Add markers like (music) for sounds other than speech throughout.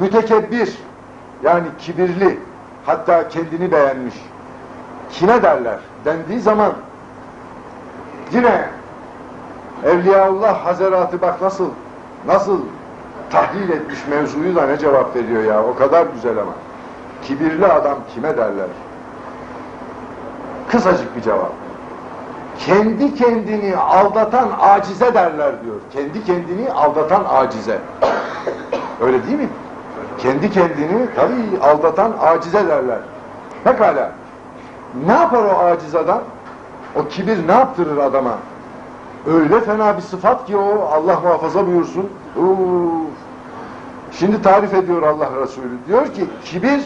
mütekebbir yani kibirli hatta kendini beğenmiş. Kime derler dendiği zaman yine Evliyaullah Hazaratı bak nasıl nasıl tahlil etmiş mevzuyu da ne cevap veriyor ya o kadar güzel ama. Kibirli adam kime derler? Kısacık bir cevap. Kendi kendini aldatan acize derler diyor. Kendi kendini aldatan acize. Öyle değil mi? Kendi kendini tabii aldatan acize derler. Pekala ne yapar o aciz adam? O kibir ne yaptırır adama? Öyle fena bir sıfat ki o Allah muhafaza buyursun. Uf. şimdi tarif ediyor Allah Resulü. Diyor ki kibir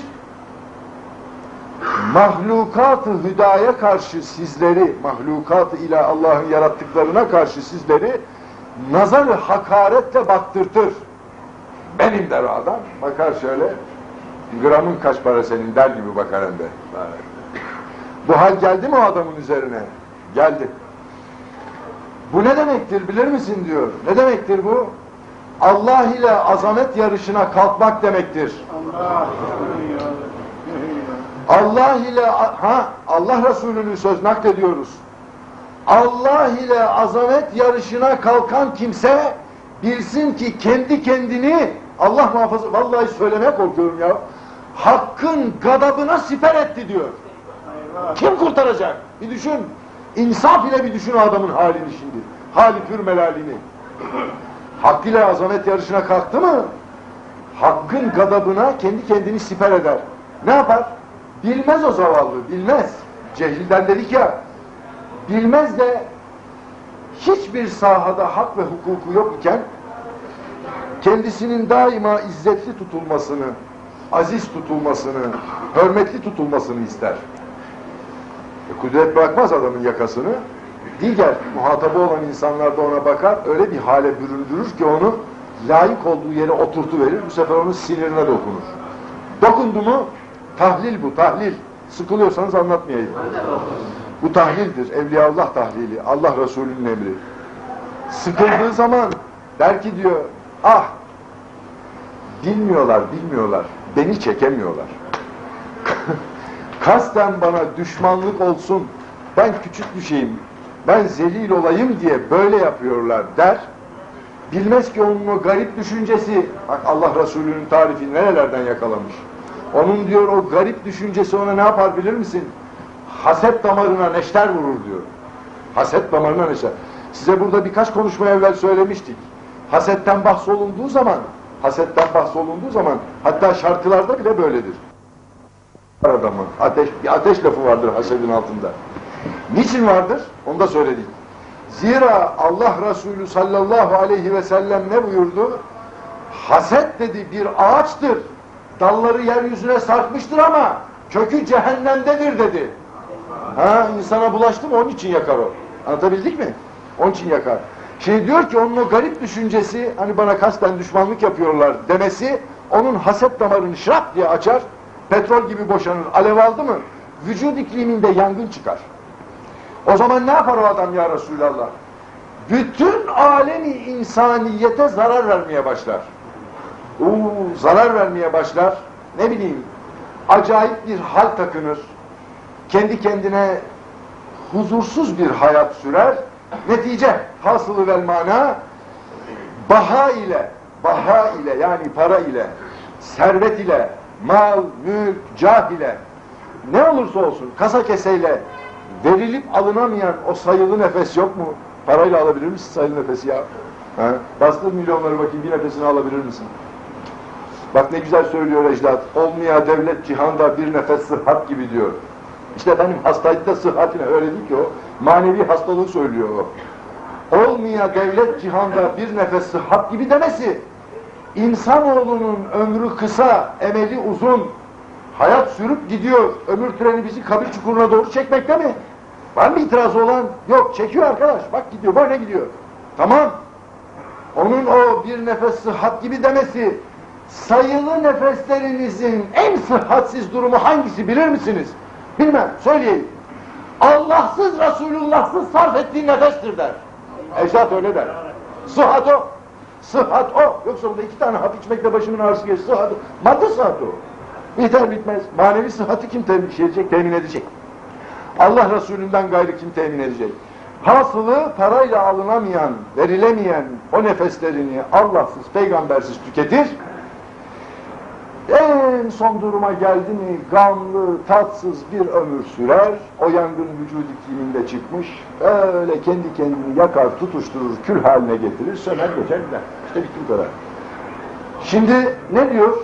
mahlukat-ı hüdaya karşı sizleri mahlukat ile Allah'ın yarattıklarına karşı sizleri nazar-ı hakaretle baktırtır benim der o adam bakar şöyle gramın kaç para senin der gibi bakar hem de bu hal geldi mi o adamın üzerine geldi bu ne demektir bilir misin diyor. Ne demektir bu? Allah ile azamet yarışına kalkmak demektir. Allah ile ha Allah Resulü'nün söz naklediyoruz. Allah ile azamet yarışına kalkan kimse bilsin ki kendi kendini Allah muhafaza vallahi söylemeye korkuyorum ya. Hakkın gadabına siper etti diyor. Kim kurtaracak? Bir düşün. İnsaf ile bir düşün adamın halini şimdi. Hali pür melalini. Hak ile azamet yarışına kalktı mı? Hakkın gadabına kendi kendini siper eder. Ne yapar? Bilmez o zavallı, bilmez. Cehilden dedik ya, bilmez de hiçbir sahada hak ve hukuku yok iken kendisinin daima izzetli tutulmasını, aziz tutulmasını, hürmetli tutulmasını ister. E, kudret bırakmaz adamın yakasını. Diğer muhatabı olan insanlar da ona bakar, öyle bir hale büründürür ki onu layık olduğu yere oturtuverir, bu sefer onun sinirine dokunur. Dokundu mu, tahlil bu, tahlil. Sıkılıyorsanız anlatmayayım. Bu tahlildir, Evliyaullah tahlili, Allah Resulü'nün emri. Sıkıldığı zaman der ki diyor, ah, bilmiyorlar, bilmiyorlar, beni çekemiyorlar. (laughs) Kasten bana düşmanlık olsun, ben küçük düşeyim, ben zelil olayım diye böyle yapıyorlar der. Bilmez ki onun o garip düşüncesi, bak Allah Resulü'nün tarifi nerelerden yakalamış. Onun diyor o garip düşüncesi ona ne yapar bilir misin? Haset damarına neşter vurur diyor. Haset damarına neşter. Size burada birkaç konuşma evvel söylemiştik. Hasetten bahsolunduğu zaman, hasetten bahsolunduğu zaman, hatta şarkılarda bile böyledir adamı. Ateş, bir ateş lafı vardır hasedin altında. Niçin vardır? Onu da söyledik. Zira Allah Resulü sallallahu aleyhi ve sellem ne buyurdu? Haset dedi bir ağaçtır. Dalları yeryüzüne sarkmıştır ama kökü cehennemdedir dedi. Ha insana bulaştı mı onun için yakar o. Anlatabildik mi? Onun için yakar. Şey diyor ki onun o garip düşüncesi hani bana kasten düşmanlık yapıyorlar demesi onun haset damarını şrap diye açar petrol gibi boşanır, alev aldı mı vücut ikliminde yangın çıkar. O zaman ne yapar o adam ya Resulallah? Bütün alemi insaniyete zarar vermeye başlar. Uuu zarar vermeye başlar. Ne bileyim acayip bir hal takınır. Kendi kendine huzursuz bir hayat sürer. Netice hasılı vel mana baha ile baha ile yani para ile servet ile mal, mülk, cah ile ne olursa olsun kasa keseyle verilip alınamayan o sayılı nefes yok mu? Parayla alabilir misin sayılı nefesi ya? Ha? Bastır milyonları bakayım bir nefesini alabilir misin? Bak ne güzel söylüyor Ecdat. Olmaya devlet cihanda bir nefes sıhhat gibi diyor. İşte benim hastaydı sıhhatine öyle değil ki o. Manevi hastalığı söylüyor o. Olmaya devlet cihanda bir nefes sıhhat gibi demesi İnsanoğlunun ömrü kısa, emeli uzun, hayat sürüp gidiyor. Ömür treni bizi kabir çukuruna doğru çekmekte mi? Var mı itirazı olan? Yok, çekiyor arkadaş. Bak gidiyor, böyle gidiyor. Tamam. Onun o bir nefes sıhhat gibi demesi, sayılı nefeslerinizin en sıhhatsiz durumu hangisi bilir misiniz? Bilmem, söyleyeyim. Allahsız, Resulullahsız sarf ettiği nefestir der. Ecdat öyle der. Sıhhat o. Sıhhat o. Yoksa burada iki tane hap içmekle başımın ağrısı geçti. Sıhhat o. Madde sıhhat o. Biter bitmez. Manevi sıhhati kim temin, şey edecek, temin edecek? Allah Resulünden gayrı kim temin edecek? Hasılı parayla alınamayan, verilemeyen o nefeslerini Allahsız, peygambersiz tüketir. En son duruma geldi mi gamlı, tatsız bir ömür sürer. O yangın vücudu kiminde çıkmış. Öyle kendi kendini yakar, tutuşturur, kül haline getirir, söner geçer gider. İşte bitti bu kadar. Şimdi ne diyor?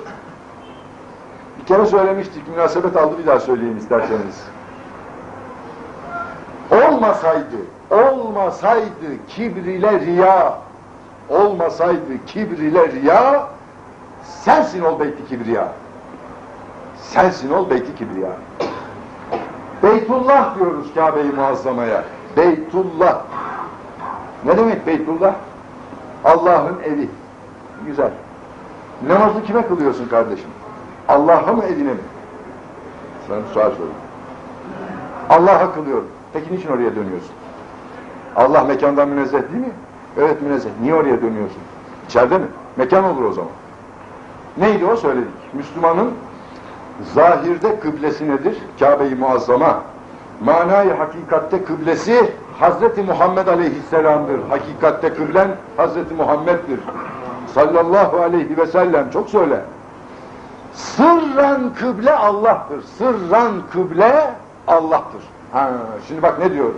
Bir kere söylemiştik, münasebet aldı bir daha söyleyeyim isterseniz. Olmasaydı, olmasaydı kibriyle riya, olmasaydı kibriyle riya, sensin ol beyti kibriya. Sensin ol beyti kibriya. Beytullah diyoruz Kabe-i Muazzama'ya. Beytullah. Ne demek Beytullah? Allah'ın evi. Güzel. Namazı kime kılıyorsun kardeşim? Allah'a mı evine mi? Sana sual sorayım. Allah'a kılıyorum. Peki niçin oraya dönüyorsun? Allah mekandan münezzeh değil mi? Evet münezzeh. Niye oraya dönüyorsun? İçeride mi? Mekan olur o zaman. Neydi o söyledik. Müslümanın zahirde kıblesi nedir? Kabe-i Muazzama. Manayı hakikatte kıblesi Hazreti Muhammed Aleyhisselam'dır. Hakikatte kıblen Hazreti Muhammed'dir. Sallallahu aleyhi ve sellem çok söyle. Sırran kıble Allah'tır. Sırran kıble Allah'tır. Ha, şimdi bak ne diyor?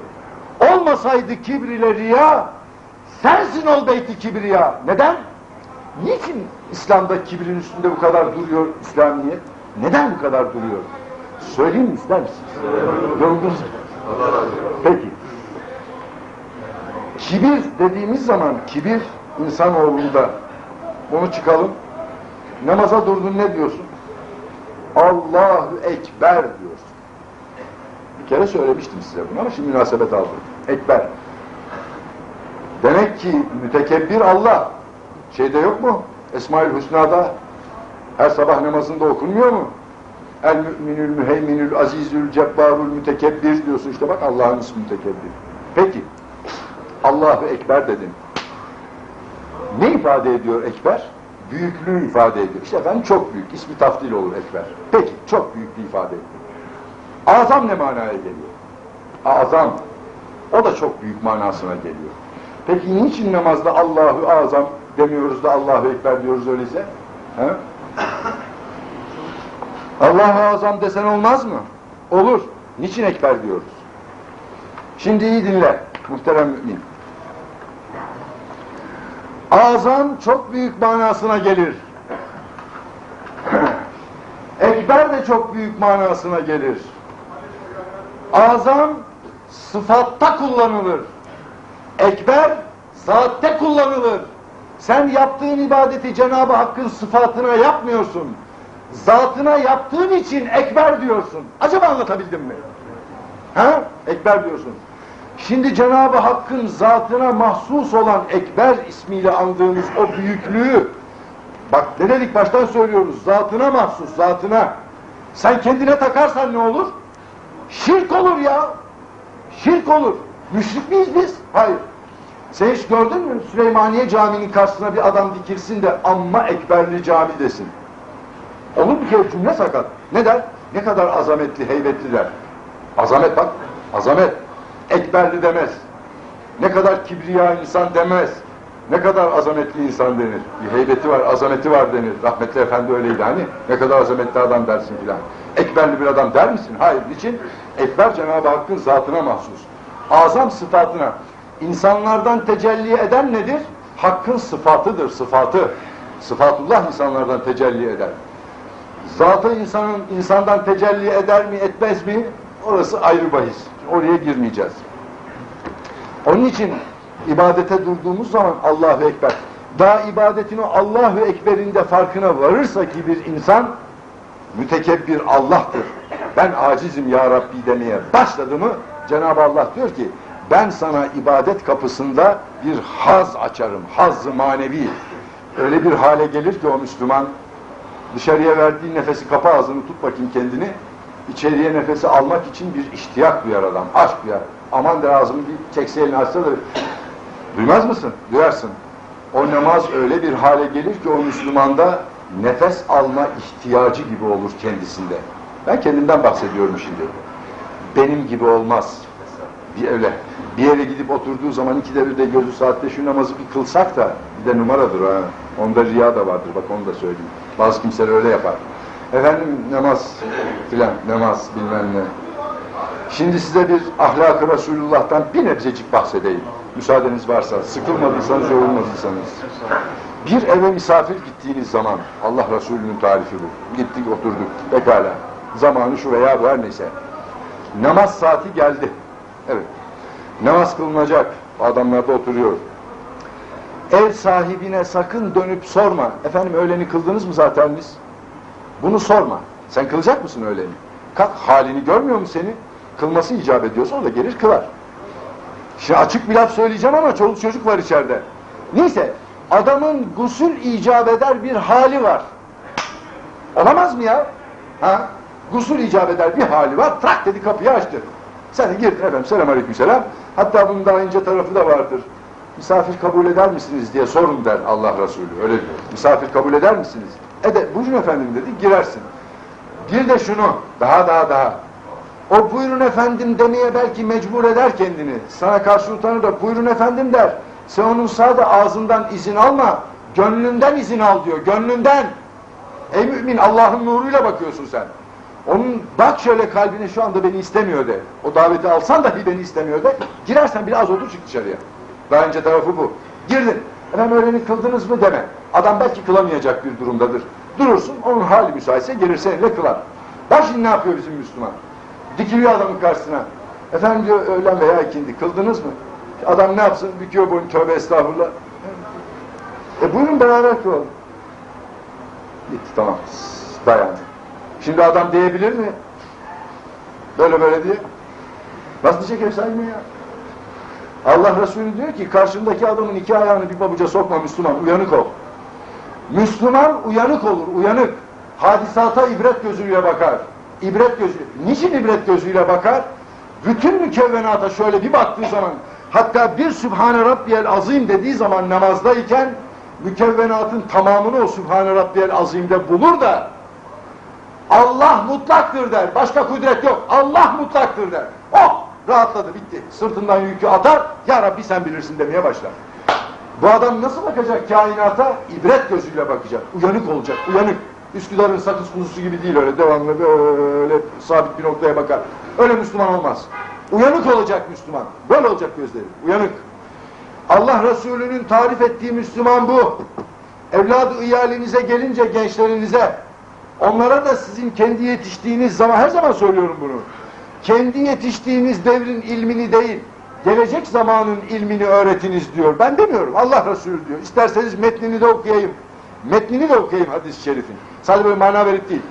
Olmasaydı kibriyle riya, sensin ol beyti kibriya. Neden? Niçin İslam'da kibrin üstünde bu kadar duruyor İslamiyet? Neden bu kadar duruyor? Söyleyeyim mi ister misiniz? Yoruldunuz? Peki. Kibir dediğimiz zaman kibir insanoğlunda bunu çıkalım. Namaza durdun ne diyorsun? Allahu Ekber diyorsun. Bir kere söylemiştim size bunu ama şimdi münasebet aldım. Ekber. Demek ki mütekebbir Allah. Şeyde yok mu? Esmaül Hüsna'da her sabah namazında okunmuyor mu? El müminül müheyminül azizül cebbarul mütekebbir diyorsun işte bak Allah'ın ismi mütekebbir. Peki Allahu Ekber dedin. Ne ifade ediyor Ekber? Büyüklüğü ifade ediyor. İşte ben çok büyük. İsmi taftil olur Ekber. Peki çok büyüklüğü ifade ediyor. Azam ne manaya geliyor? Azam. O da çok büyük manasına geliyor. Peki niçin namazda Allahu Azam demiyoruz da Allahu Ekber diyoruz öyleyse? He? Allahu Azam desen olmaz mı? Olur. Niçin Ekber diyoruz? Şimdi iyi dinle muhterem mümin. Azam çok büyük manasına gelir. (clears throat) Ekber de çok büyük manasına gelir. Azam sıfatta kullanılır. Ekber zatte kullanılır. Sen yaptığın ibadeti Cenab-ı Hakk'ın sıfatına yapmıyorsun. Zatına yaptığın için ekber diyorsun. Acaba anlatabildim mi? Ha? Ekber diyorsun. Şimdi Cenab-ı Hakk'ın zatına mahsus olan ekber ismiyle andığımız o büyüklüğü bak ne dedik baştan söylüyoruz zatına mahsus zatına sen kendine takarsan ne olur? Şirk olur ya. Şirk olur. Müşrik miyiz biz? Hayır. Sen hiç gördün mü Süleymaniye Camii'nin karşısına bir adam dikilsin de amma ekberli cami desin. Olur bir kere cümle sakat. Ne der? Ne kadar azametli, heybetli der. Azamet bak, azamet. Ekberli demez. Ne kadar kibriya insan demez. Ne kadar azametli insan denir. Bir heybeti var, azameti var denir. Rahmetli Efendi öyleydi hani. Ne kadar azametli adam dersin filan. Ekberli bir adam der misin? Hayır. Niçin? Ekber Cenab-ı Hakk'ın zatına mahsus. Azam sıfatına. İnsanlardan tecelli eden nedir? Hakkın sıfatıdır, sıfatı. Sıfatullah insanlardan tecelli eder. Zatı insanın insandan tecelli eder mi, etmez mi? Orası ayrı bahis. Oraya girmeyeceğiz. Onun için ibadete durduğumuz zaman Allahu Ekber. Daha ibadetin o Allahu Ekber'inde farkına varırsa ki bir insan mütekebbir Allah'tır. Ben acizim ya Rabbi demeye başladı mı Cenab-ı Allah diyor ki ben sana ibadet kapısında bir haz açarım. Haz manevi. Öyle bir hale gelir ki o Müslüman dışarıya verdiği nefesi kapa ağzını tut bakayım kendini. İçeriye nefesi almak için bir iştiyak duyar adam. Aşk duyar. Aman der ağzımı bir çekse elini açsa da duymaz mısın? Duyarsın. o namaz öyle bir hale gelir ki o Müslümanda nefes alma ihtiyacı gibi olur kendisinde. Ben kendimden bahsediyorum şimdi. Benim gibi olmaz. Bir öyle bir yere gidip oturduğu zaman ikide bir de gözü saatte şu namazı bir kılsak da bir de numaradır ha. Onda riya da vardır bak onu da söyleyeyim. Bazı kimseler öyle yapar. Efendim namaz filan namaz bilmem ne. Şimdi size bir ahlak-ı Resulullah'tan bir nebzecik bahsedeyim. Müsaadeniz varsa, sıkılmadıysanız, yorulmadıysanız. Bir eve misafir gittiğiniz zaman, Allah Resulü'nün tarifi bu. Gittik, oturduk, pekala. Zamanı şu veya bu her neyse. Namaz saati geldi. Evet. Namaz kılınacak. Adamlar da oturuyor. Ev sahibine sakın dönüp sorma. Efendim öğleni kıldınız mı zaten biz? Bunu sorma. Sen kılacak mısın öğleni? Kalk halini görmüyor mu seni? Kılması icap ediyorsa o da gelir kılar. Şimdi açık bir laf söyleyeceğim ama çoluk çocuk var içeride. Neyse adamın gusül icap eder bir hali var. Olamaz mı ya? Ha? Gusül icap eder bir hali var. Trak dedi kapıyı açtı. Sen de girdin efendim selam aleyküm selam. Hatta bunun daha ince tarafı da vardır. Misafir kabul eder misiniz diye sorun der Allah Resulü. Öyle diyor. Misafir kabul eder misiniz? Ede, buyurun efendim dedi girersin. Bir de şunu daha daha daha. O buyurun efendim demeye belki mecbur eder kendini. Sana karşı utanır da buyurun efendim der. Sen onun sade ağzından izin alma. Gönlünden izin al diyor. Gönlünden. Ey mümin Allah'ın nuruyla bakıyorsun sen. Onun bak şöyle kalbine şu anda beni istemiyor de. O daveti alsan dahi beni istemiyor de. Girersen biraz otur çık dışarıya. Daha önce tarafı bu. Girdin. Efendim öğleni kıldınız mı deme. Adam belki kılamayacak bir durumdadır. Durursun onun hali müsaitse gelir seninle kılar. Bak şimdi ne yapıyor bizim Müslüman? Dikiliyor adamın karşısına. Efendim diyor öğlen veya ikindi kıldınız mı? Adam ne yapsın? Büküyor boyun tövbe estağfurullah. E buyurun beraber kılalım. Gitti tamam. Dayan. Şimdi adam diyebilir mi? Böyle böyle diye. Nasıl diyecek ev ya? Allah Resulü diyor ki karşındaki adamın iki ayağını bir pabuca sokma Müslüman. Uyanık ol. Müslüman uyanık olur. Uyanık. Hadisata ibret gözüyle bakar. İbret gözü. Niçin ibret gözüyle bakar? Bütün mükevvenata şöyle bir baktığı zaman hatta bir Sübhane Rabbiyel Azim dediği zaman namazdayken mükevvenatın tamamını o Sübhane Rabbiyel Azim'de bulur da Allah mutlaktır der. Başka kudret yok. Allah mutlaktır der. Oh! Rahatladı bitti. Sırtından yükü atar. Ya Rabbi sen bilirsin demeye başlar. Bu adam nasıl bakacak kainata? İbret gözüyle bakacak. Uyanık olacak. Uyanık. Üsküdar'ın sakız kuzusu gibi değil öyle devamlı böyle sabit bir noktaya bakar. Öyle Müslüman olmaz. Uyanık olacak Müslüman. Böyle olacak gözleri. Uyanık. Allah Resulü'nün tarif ettiği Müslüman bu. Evladı iyalinize gelince gençlerinize onlara da sizin kendi yetiştiğiniz zaman her zaman söylüyorum bunu. Kendi yetiştiğiniz devrin ilmini değil, gelecek zamanın ilmini öğretiniz diyor. Ben demiyorum. Allah Resulü diyor. İsterseniz metnini de okuyayım. Metnini de okuyayım hadis-i şerifin. Sadece böyle mana verip değil.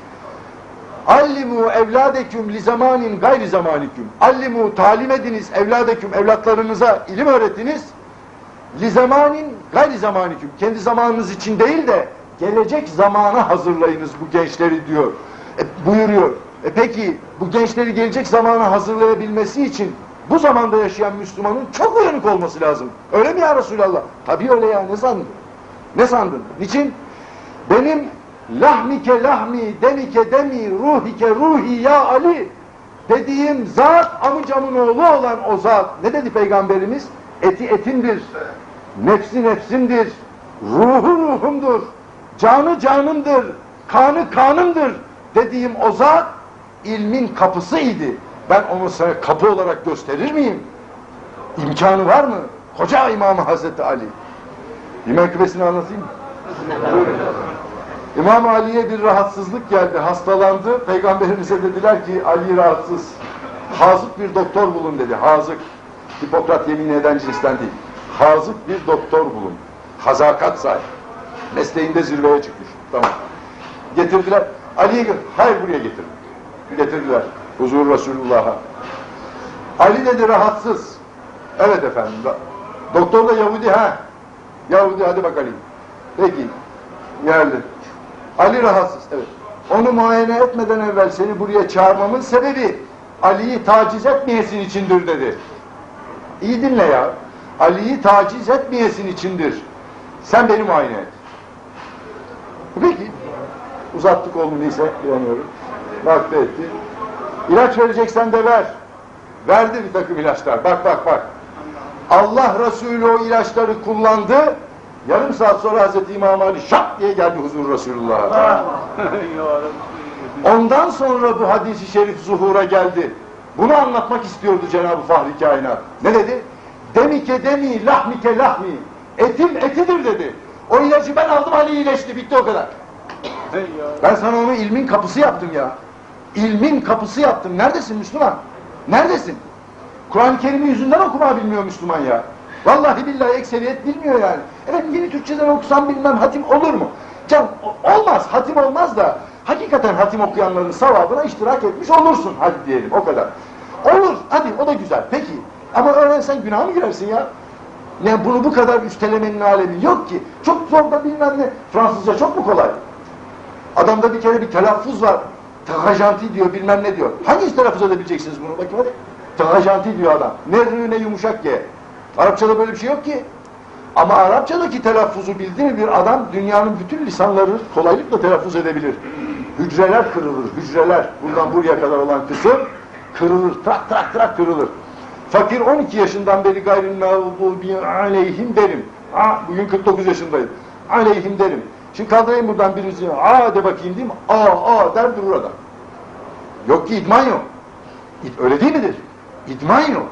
Allimu evladeküm li zamanin gayri zamaniküm. Allimu talim ediniz evladeküm evlatlarınıza ilim öğretiniz. Li zamanin gayri zamaniküm. Kendi zamanınız için değil de gelecek zamana hazırlayınız bu gençleri diyor. E, buyuruyor. E peki bu gençleri gelecek zamana hazırlayabilmesi için bu zamanda yaşayan Müslümanın çok uyanık olması lazım. Öyle mi ya Resulallah? Tabii öyle ya ne sandın? Ne sandın? Niçin? Benim lahmike lahmi, demike demi, ruhike ruhi ya Ali dediğim zat amcamın oğlu olan o zat. Ne dedi Peygamberimiz? Eti etimdir, nefsi nefsimdir, ruhu ruhumdur, canı canımdır, kanı kanımdır dediğim o zat ilmin kapısıydı. Ben onu sana kapı olarak gösterir miyim? İmkanı var mı? Koca İmam Hazreti Ali. Bir menkıbesini anlatayım mı? İmam Ali'ye bir rahatsızlık geldi, hastalandı. Peygamberimize dediler ki Ali rahatsız. Hazık bir doktor bulun dedi. Hazık. Hipokrat yemin eden cinsten değil. Hazık bir doktor bulun. Hazakat sahibi. Mesleğinde zirveye çıkmış. Tamam. Getirdiler. Ali'ye hayır buraya getir. Getirdiler. Huzur Resulullah'a. Ali dedi rahatsız. Evet efendim. Doktor da Yahudi ha. Yahudi hadi bak Ali. Peki. Geldi. Ali rahatsız. Evet. Onu muayene etmeden evvel seni buraya çağırmamın sebebi Ali'yi taciz etmeyesin içindir dedi. İyi dinle ya. Ali'yi taciz etmeyesin içindir. Sen beni muayene et. Peki. Uzattık oğlum neyse bilemiyorum. Vakti etti. İlaç vereceksen de ver. Verdi bir takım ilaçlar. Bak bak bak. Allah Resulü o ilaçları kullandı. Yarım saat sonra Hazreti İmam Ali şak diye geldi huzur Resulullah'a. (laughs) Ondan sonra bu hadisi şerif zuhura geldi. Bunu anlatmak istiyordu Cenab-ı Fahri Kainat. Ne dedi? Demike demi, lahmike lahmi. Etim etidir dedi. O ilacı ben aldım Ali iyileşti. Bitti o kadar. Ben sana onu ilmin kapısı yaptım ya. İlmin kapısı yaptım. Neredesin Müslüman? Neredesin? Kur'an-ı Kerim'i yüzünden okuma bilmiyor Müslüman ya. Vallahi billahi ekseriyet bilmiyor yani. Efendim yeni Türkçeden okusam bilmem hatim olur mu? Can olmaz, hatim olmaz da hakikaten hatim okuyanların sevabına iştirak etmiş olursun. Hadi diyelim o kadar. Olur, hadi o da güzel. Peki. Ama öğrensen günah mı girersin ya? Ne bunu bu kadar üstelemenin alemi yok ki. Çok zor da bilmem ne. Fransızca çok mu kolay? Adamda bir kere bir telaffuz var. Takajanti diyor bilmem ne diyor. Hangisi telaffuz edebileceksiniz bunu? Bakayım hadi. Takajanti diyor adam. Ne rü ne yumuşak ye. Arapçada böyle bir şey yok ki. Ama Arapçadaki telaffuzu bildi mi bir adam dünyanın bütün lisanları kolaylıkla telaffuz edebilir. Hücreler kırılır, hücreler. Buradan buraya kadar olan kısım kırılır, trak trak trak kırılır. Fakir 12 yaşından beri gayril mağdubi aleyhim derim. Aa, bugün 49 yaşındayım. Aleyhim derim. Şimdi kaldırayım buradan birisi. Aa de bakayım diyeyim. Aa aa der durur adam. Yok ki idman yok. Öyle değil midir? İdman yok.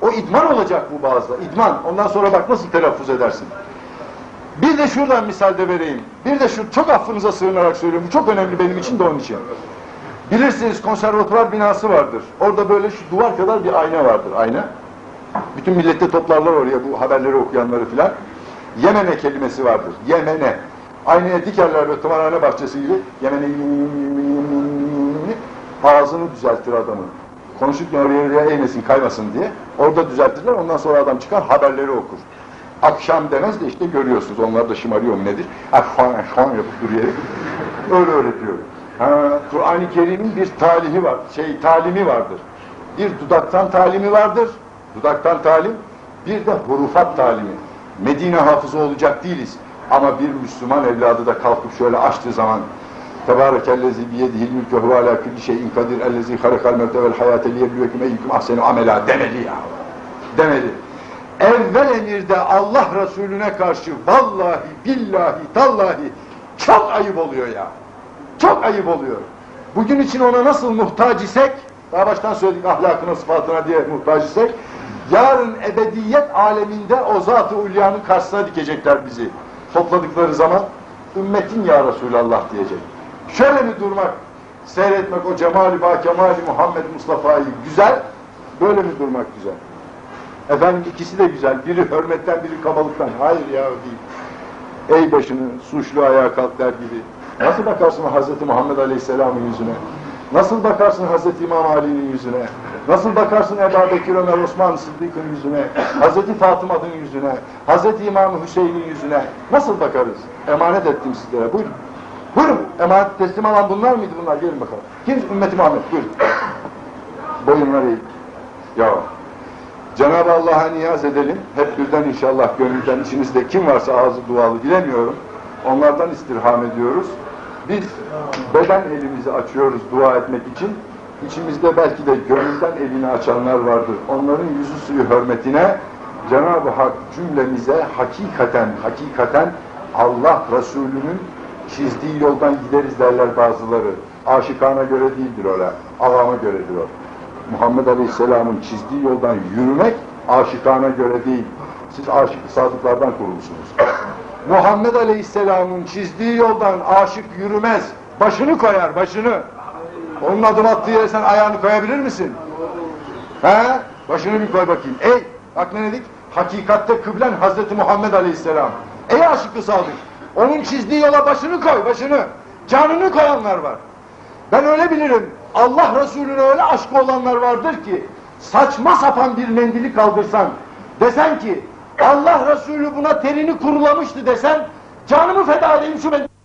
O idman olacak bu bazıda. İdman. Ondan sonra bak nasıl telaffuz edersin. Bir de şuradan misalde vereyim. Bir de şu çok affınıza sığınarak söylüyorum. Bu çok önemli benim için de onun için. Bilirsiniz konservatuvar binası vardır. Orada böyle şu duvar kadar bir ayna vardır. Ayna. Bütün millette toplarlar oraya bu haberleri okuyanları filan. Yemene kelimesi vardır. Yemene. Aynaya dikerler böyle tımarhane bahçesi gibi. Yemene ağzını düzeltir adamın. Konuşurken oraya oraya eğmesin, kaymasın diye. Orada düzeltirler. Ondan sonra adam çıkar haberleri okur. Akşam demez de işte görüyorsunuz. Onlar da şımarıyor mu nedir? Afan yapıp duruyor. Öyle öğretiyor. Kur'an-ı Kerim'in bir talihi var, şey talimi vardır. Bir dudaktan talimi vardır, dudaktan talim, bir de hurufat talimi. Medine hafızı olacak değiliz. Ama bir Müslüman evladı da kalkıp şöyle açtığı zaman Tebârekellezî biyedihil mülkü huve alâ külli şeyin kadir ellezî harakal mevte vel hayâte liyebluvekum eyyukum ahsenu amela demeli ya. Demeli. Evvel emirde Allah Resulüne karşı vallahi billahi tallahi çok ayıp oluyor ya. Çok ayıp oluyor. Bugün için ona nasıl muhtaç isek, daha baştan söyledik ahlakına, sıfatına diye muhtaç isek, yarın ebediyet aleminde o Zat-ı Ulya'nın karşısına dikecekler bizi. Topladıkları zaman, ümmetin ya Resulallah diyecek. Şöyle bir durmak, seyretmek o cemali ba kemali Muhammed Mustafa'yı güzel, böyle mi durmak güzel? Efendim ikisi de güzel, biri hürmetten, biri kabalıktan. Hayır ya değil. Ey başını suçlu ayağa kalk der gibi. Nasıl bakarsın Hazreti Muhammed Aleyhisselam'ın yüzüne? Nasıl bakarsın Hazreti İmam Ali'nin yüzüne? Nasıl bakarsın Ebu Bekir Ömer Osman Sıddık'ın yüzüne? Hazreti Fatıma'nın yüzüne? Hazreti İmam Hüseyin'in yüzüne? Nasıl bakarız? Emanet ettim sizlere. Buyurun. Buyurun. Emanet teslim alan bunlar mıydı bunlar? Gelin bakalım. Kim? Ümmeti Muhammed. Buyurun. Boyunları eğin. Ya Cenab-ı Allah'a niyaz edelim. Hep birden inşallah gönülden içinizde kim varsa ağzı dualı bilemiyorum. Onlardan istirham ediyoruz. Biz beden elimizi açıyoruz dua etmek için. İçimizde belki de gönülden elini açanlar vardır. Onların yüzü suyu hürmetine Cenab-ı Hak cümlemize hakikaten, hakikaten Allah Resulü'nün çizdiği yoldan gideriz derler bazıları. Aşıkana göre değildir öyle, avama göredir o. Muhammed Aleyhisselam'ın çizdiği yoldan yürümek aşıkana göre değil. Siz aşık sadıklardan kurulmuşsunuz. Muhammed Aleyhisselam'ın çizdiği yoldan aşık yürümez. Başını koyar, başını. Onun adım attığı yere sen ayağını koyabilir misin? He? Başını bir koy bakayım. Ey, bak ne dedik? Hakikatte kıblen Hazreti Muhammed Aleyhisselam. Ey aşıklı sadık. Onun çizdiği yola başını koy, başını. Canını koyanlar var. Ben öyle bilirim. Allah Resulüne öyle aşkı olanlar vardır ki saçma sapan bir mendili kaldırsan desen ki Allah Resulü buna terini kurulamıştı desen canımı feda edeyim şu mendili